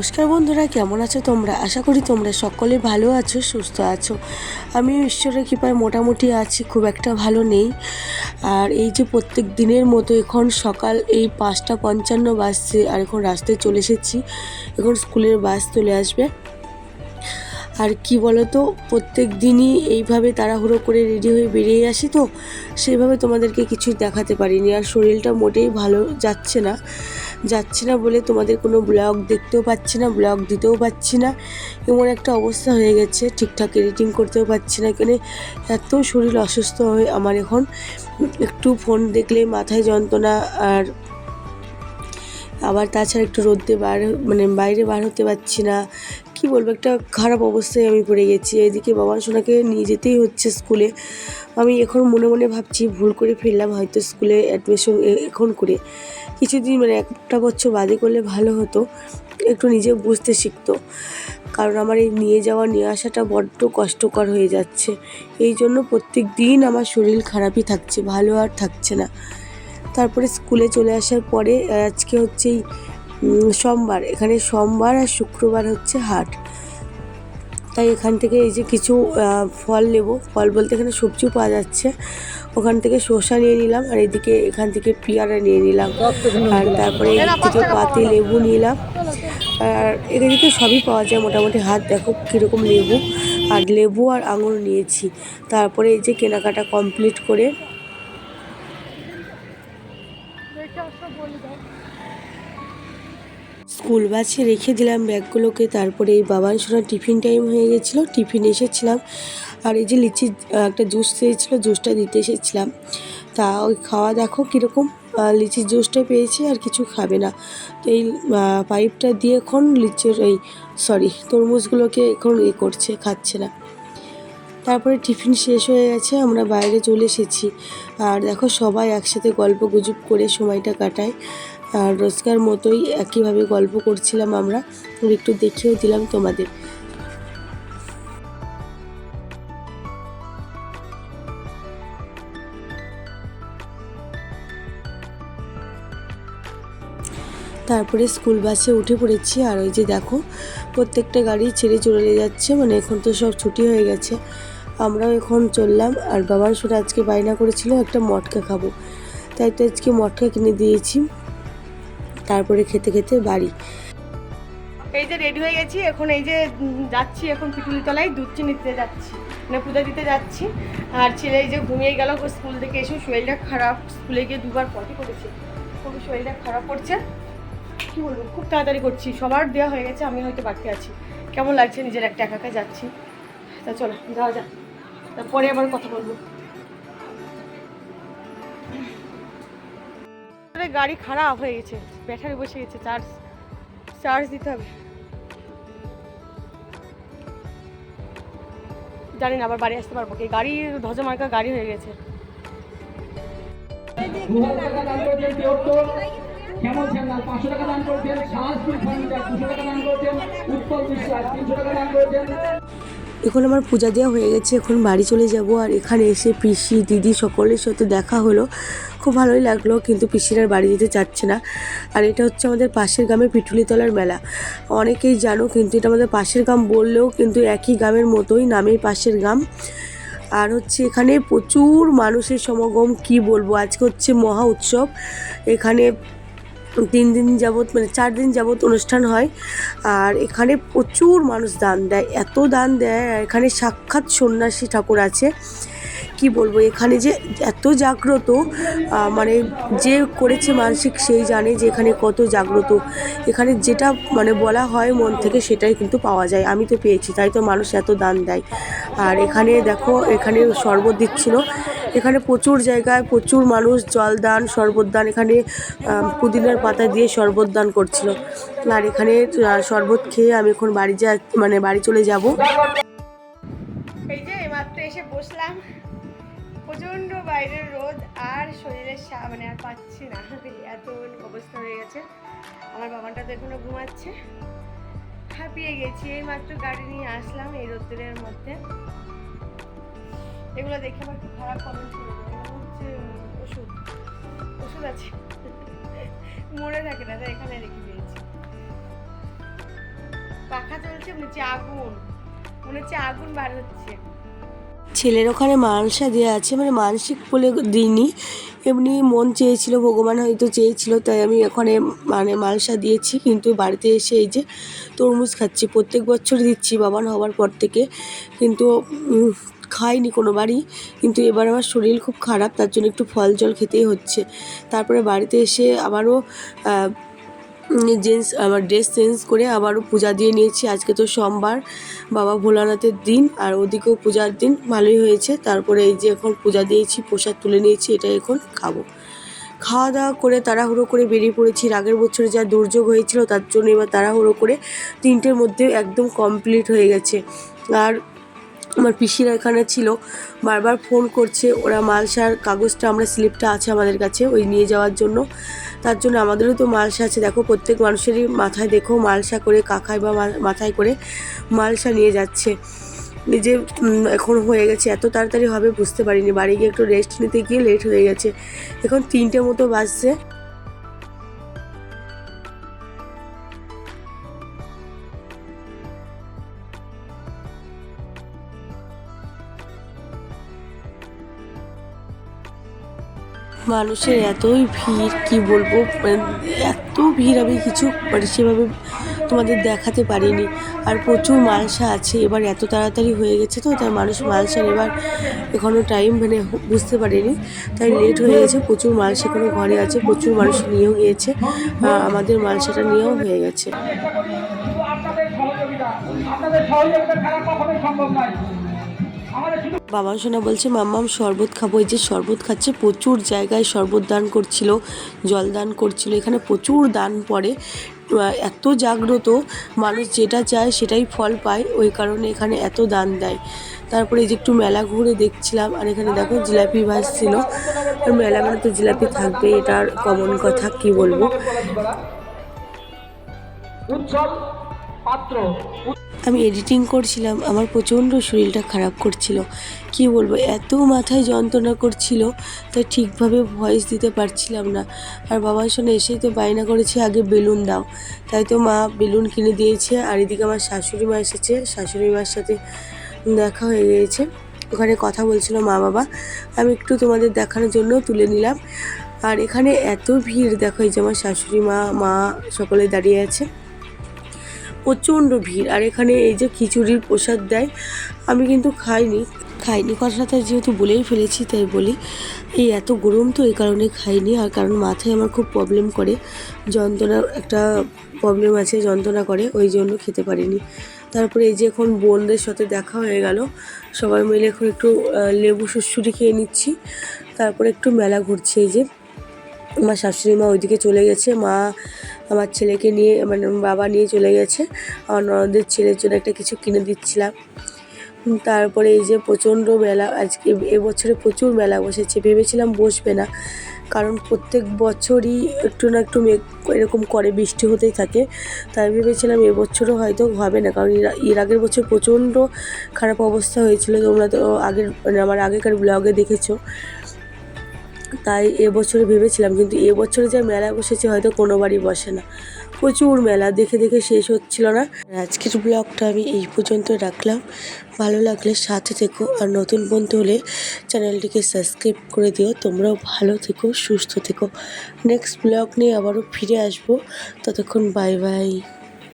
নমস্কার বন্ধুরা, কেমন আছো তোমরা? আশা করি তোমরা সকলে ভালো আছো, সুস্থ আছো। আমি ঈশ্বরের কৃপায় মোটামুটি আছি, খুব একটা ভালো নেই। আর এই যে প্রত্যেক দিনের মতো এখন সকাল এই পাঁচটা পঞ্চান্ন বাজছে, আর এখন রাস্তায় চলে এসেছি। এখন স্কুলের বাস চলে আসবে। আর কি বলো তো প্রত্যেক দিনই এইভাবে তাড়াহুড়ো করে রেডি হয়ে বেরিয়ে আসি তো, সেইভাবে তোমাদেরকে কিছুই দেখাতে পারিনি। আর শরীরটা মোটেই ভালো যাচ্ছে না। যাচ্ছে না বলে তোমাদের কোনো ব্লগ দেখতেও পাচ্ছি না, ব্লগ দিতেও পাচ্ছি না। এমন একটা অবস্থা হয়ে গেছে, ঠিকঠাক এডিটিং করতেও পাচ্ছি না। কেন এত শরীর অসুস্থ হয়ে আমার এখন। একটু ফোন দেখলে মাথায় যন্ত্রণা আর আবার তাছাড়া একটু রোদে বার মানে বাইরে বার হতে পারছি না। কি বলব, একটা খারাপ অবস্থায় আমি পড়ে গেছি। এদিকে বাবা সোনাকে নিয়ে যেতেই হচ্ছে স্কুলে। আমি এখন মনে মনে ভাবছি, ভুল করে ফেললাম হয়তো স্কুলে অ্যাডমিশন এখন করে। কিছুদিন মানে একটা বছর বাদে করলে ভালো হতো, একটু নিজে বুঝতে শিখতো। কারণ আমার এই নিয়ে যাওয়া, নিয়ে আসাটা বড্ড কষ্টকর হয়ে যাচ্ছে। এই জন্য প্রত্যেক দিন আমার শরীর খারাপই থাকছে, ভালো আর থাকছে না। তারপরে স্কুলে চলে আসার পরে আজকে হচ্ছে এই সোমবার। এখানে সোমবার আর শুক্রবার হচ্ছে হাট। তাই এখান থেকে এই যে কিছু ফল নেব। ফল বলতে এখানে সবজিও পাওয়া যাচ্ছে। ওখান থেকে শসা নিয়ে নিলাম আর এদিকে এখান থেকে পেয়ারা নিয়ে নিলাম। আর তারপরে থেকে পাতি, লেবু নিলাম। আর এদিকে সবই পাওয়া যায় মোটামুটি। হাত দেখো কীরকম লেবু। আর লেবু আর আঙুর নিয়েছি। তারপরে এই যে কেনাকাটা কমপ্লিট করে স্কুল বাসে রেখে দিলাম ব্যাগগুলোকে। তারপরে এই বাবার সোনার টিফিন টাইম হয়ে গেছিল। টিফিন এসেছিলাম। আর এই যে লিচি, একটা জুস চেয়েছিলো, জুসটা দিতে এসেছিলাম। তা ওই খাওয়া দেখো কীরকম লিচির জুসটা পেয়েছে আর কিছু খাবে না। তো এই পাইপটা দিয়ে এখন লিচির এই সরি তরমুজগুলোকে এখন এ করছে, খাচ্ছে না। তারপরে টিফিন শেষ হয়ে গেছে, আমরা বাইরে চলে এসেছি। আর দেখো সবাই একসাথে গল্প গুজব করে সময়টা কাটায়। আর রোজকার মতোই একইভাবে গল্প করছিলাম আমরা। একটু দেখেও দিলাম তোমাদের। তারপরে স্কুল বাসে উঠে পড়েছি আর ওই যে দেখো, প্রত্যেকটা গাড়ি ছেড়ে চলে যাচ্ছে মানে এখন তো সব ছুটি হয়ে গেছে। আমরাও এখন চললাম আর বাবার সুরে আজকে বায়না করেছিল একটা মটকা খাব। তাই তো আজকে মটকা কিনে দিয়েছি। তারপরে খেতে খেতে বাড়ি। এই যে রেডি হয়ে গেছি, এখন এই যে যাচ্ছি এখন পিটুলি তলায় দুধ চিনি দিতে যাচ্ছি মানে পূজা দিতে যাচ্ছি। আর ছেলে এই যে ঘুমিয়ে গেল স্কুল থেকে এসে শরীরটা খারাপ। স্কুলে গিয়ে দুবার পটি করেছে। খুব শরীরটা খারাপ করছে। কী বলব, খুব তাড়াতাড়ি করছি। সবার দেওয়া হয়ে গেছে, আমি হয়তো বাকি আছি। কেমন লাগছে নিজের একটা একা একা যাচ্ছি? তা চলো, যাওয়া যাক। তারপরে আবার কথা বলব। আরে গাড়ি খারাপ হয়ে গেছে ব্যাটারি বসে গেছে চার্জ চার্জ দিতে হবে। জানি না, আবার বাড়ি আসতে পারব কি? গাড়ি ধ্বজা মার্কা গাড়ি হয়ে গেছে। পাঁচশো টাকা দান ফার্নিচার দুশো টাকা দান উৎপল বিশ্বাস তিনশো টাকা দান এখন আমার পূজা দেওয়া হয়ে গেছে, এখন বাড়ি চলে যাব আর এখানে এসে পিসি, দিদি সকলের সাথে দেখা হলো। খুব ভালোই লাগল, কিন্তু পিসির আর বাড়ি যেতে চাচ্ছে না। আর এটা হচ্ছে আমাদের পাশের গ্রামে পিটুলিতলার মেলা। অনেকেই জানো কিন্তু এটা আমাদের পাশের গ্রাম বললেও কিন্তু একই গ্রামের মতোই নামেই পাশের গ্রাম। আর হচ্ছে এখানে প্রচুর মানুষের সমাগম, কি বলব? আজকে হচ্ছে মহা উৎসব। এখানে তিন দিন যাবৎ মানে চার দিন যাবৎ অনুষ্ঠান হয়। আর এখানে প্রচুর মানুষ দান দেয়, এত দান দেয় এখানে সাক্ষাৎ সন্ন্যাসী ঠাকুর আছে। কি বলব? এখানে যে এত জাগ্রত মানে যে করেছে মানসিক সেই জানে যে এখানে কত জাগ্রত। এখানে যেটা মানে বলা হয় মন থেকে সেটাই কিন্তু পাওয়া যায়। আমি তো পেয়েছি, তাই তো মানুষ এত দান দেয়। আর এখানে দেখো, এখানে শরবত দিচ্ছিল। এখানে প্রচুর জায়গায় প্রচুর মানুষ জল দান, শরবত দান, এখানে পুদিনার পাতা দিয়ে শরবত দান করছিল। আর এখানে শরবত খেয়ে আমি এখন বাড়ি যা মানে বাড়ি চলে যাব। এই যে মাত্র এসে বসলাম। প্রচণ্ড বাইরের রোদ আর শরীরের মানে আর পাচ্ছি না। এত অবস্থা হয়ে গেছে। আমার বাবানটা তো এখনও ঘুমাচ্ছে। হাঁপিয়ে গেছি। এই মাত্র গাড়ি নিয়ে আসলাম এই রোদ্দুরের মধ্যে। এগুলো দেখে আমার খুব খারাপ কমেন্ট হচ্ছে ওষুধ। ওষুধ আছে। মরে থাকে না এখানে রেখে দিয়েছি। পাখা চলছে, মনে হচ্ছে আগুন। মনে হচ্ছে আগুন বার হচ্ছে। ছেলের ওখানে মানসা দেওয়া আছে মানে মানসিক বলে দিইনি। এমনি মন চেয়েছিল, ভগবান হয়তো চেয়েছিল, তাই আমি ওখানে মানে মালসা দিয়েছি। কিন্তু বাড়িতে এসে এই যে তরমুজ খাচ্ছি, প্রত্যেক বছর দিচ্ছি, বাবান হওয়ার পর থেকে। কিন্তু খাইনি কোনো বাড়ি কিন্তু এবার আমার শরীর খুব খারাপ, তার জন্য একটু ফল জল খেতেই হচ্ছে। তারপরে বাড়িতে এসে আবারও জেন্স আমার ড্রেস চেঞ্জ করে আবারও পূজা দিয়ে নিয়েছি। আজকে তো সোমবার, বাবা ভোলানাথের দিন, আর ওদিকেও পূজার দিন, ভালোই হয়েছে। তারপরে এই যে এখন পূজা দিয়েছি, প্রসাদ তুলে নিয়েছি এটা এখন খাব। খাওয়া দাওয়া করে তাড়াহুড়ো করে বেরিয়ে পড়েছি। আগের বছরে যা দুর্যোগ হয়েছিল, তার জন্য এবার তাড়াহুড়ো করে তিনটের মধ্যে একদম কমপ্লিট হয়ে গেছে। আর আমার পিসিরা এখানে ছিল, বারবার ফোন করছে, ওরা মালসার কাগজটা, আমরা স্লিপটা আছে আমাদের কাছে, ওই নিয়ে যাওয়ার জন্য। তার জন্য আমাদেরও তো মালসা আছে, দেখো প্রত্যেক মানুষেরই মাথায় দেখো, মালসা করে কাকায় বা মাথায় করে মালসা নিয়ে যাচ্ছে। যে এখন হয়ে গেছে, এত তাড়াতাড়ি হবে বুঝতে পারিনি। বাড়ি গিয়ে একটু রেস্ট নিতে গিয়ে লেট হয়ে গেছে। এখন তিনটে মতো বাজছে। মানুষের এতই ভিড়, কি বলব মানে এত ভিড় আমি কিছু মানে সেভাবে তোমাদের দেখাতে পারিনি। আর প্রচুর মালসা আছে, এবার এত তাড়াতাড়ি হয়ে গেছে তো, তাই মানুষ মালসার এবার এখনও টাইম মানে বুঝতে পারেনি। তাই লেট হয়ে গেছে, প্রচুর মালসা এখনও ঘরে আছে, প্রচুর মানুষ নিয়েও গিয়েছে আমাদের মালসাটা নিয়েও হয়ে গেছে। আপনাদের সহযোগিতা সম্ভব নয়। বাবা সোনা বলছে, মাম্মাম, শরবত খাব। এই যে শরবত খাচ্ছে, প্রচুর জায়গায় শরবত দান করছিল, জল দান করছিল। এখানে প্রচুর দান পড়ে। এত জাগ্রত মানুষ যেটা চায় সেটাই ফল পায়, ওই কারণে এখানে এত দান দেয়। তারপরে এই যে একটু মেলা ঘুরে দেখছিলাম, আর এখানে দেখো জিলাপি ভাজছিল আর মেলা মানে তো জিলাপি থাকবে, এটার কমন কথা, কি বলব? পাত্র। আমি এডিটিং করছিলাম, আমার প্রচণ্ড শরীরটা খারাপ করছিল। কি বলব, এত মাথায় যন্ত্রণা করছিল, তাই ঠিকভাবে ভয়েস দিতে পারছিলাম না। আর বাবার সঙ্গে এসেই তো বায়না করেছে, আগে বেলুন দাও। তাই তো মা বেলুন কিনে দিয়েছে, আর এদিকে আমার শাশুড়ি মা এসেছে। শাশুড়ি মার সাথে দেখা হয়ে গিয়েছে। ওখানে কথা বলছিল মা বাবা। আমি একটু তোমাদের দেখানোর জন্য তুলে নিলাম। আর এখানে এত ভিড়, দেখো এই যে আমার শাশুড়ি মা মা সকলে দাঁড়িয়ে আছে। প্রচণ্ড ভিড়। আর এখানে এই যে খিচুড়ির প্রসাদ দেয়, আমি কিন্তু খাইনি। খাইনি, কথাটা যেহেতু বলেই ফেলেছি, তাই বলি। এই এত গরম তো এই কারণে খাইনি, আর কারণ মাথায় আমার খুব প্রবলেম করে। যন্ত্রণার একটা প্রবলেম আছে, যন্ত্রণা করে, ওই জন্য খেতে পারিনি। তারপরে এই যে এখন বোনদের সাথে দেখা হয়ে গেল, সবাই মিলে এখন একটু লেবু সুসুরি খেয়ে নিচ্ছি। তারপরে একটু মেলা ঘুরছি এই যে। আমার শাশুড়ি মা ওইদিকে চলে গেছে। মা আমার ছেলেকে নিয়ে মানে বাবা নিয়ে চলে গেছে। আমার ননদের ছেলের জন্য একটা কিছু কিনে দিচ্ছিলাম। তারপরে এই যে প্রচণ্ড মেলা আজকে এবছরে প্রচুর মেলা বসেছে। ভেবেছিলাম বসবে না। কারণ প্রত্যেক বছরই একটু না একটু মেঘ এরকম করে, বৃষ্টি হতেই থাকে। তাই ভেবেছিলাম এবছরও হয়তো হবে না। কারণ এর- এর আগের বছর প্রচণ্ড খারাপ অবস্থা হয়েছিল। তোমরা তো আগের মানে আমার আগেকার ব্লগে দেখেছ। তাই এবছরে ভেবেছিলাম, কিন্তু এবছরে যে মেলা বসেছে হয়তো কোনো বাড়ি বসে না। প্রচুর মেলা, দেখে দেখে শেষ হচ্ছিল না। আজকের ব্লগটা আমি এই পর্যন্ত রাখলাম। ভালো লাগলে সাথে থেকো আর নতুন বন্ধু হলে চ্যানেলটিকে সাবস্ক্রাইব করে দিও। তোমরাও ভালো থেকো, সুস্থ থেকো। নেক্সট ব্লগ নিয়ে আবারও ফিরে আসব। ততক্ষণ বাই বাই।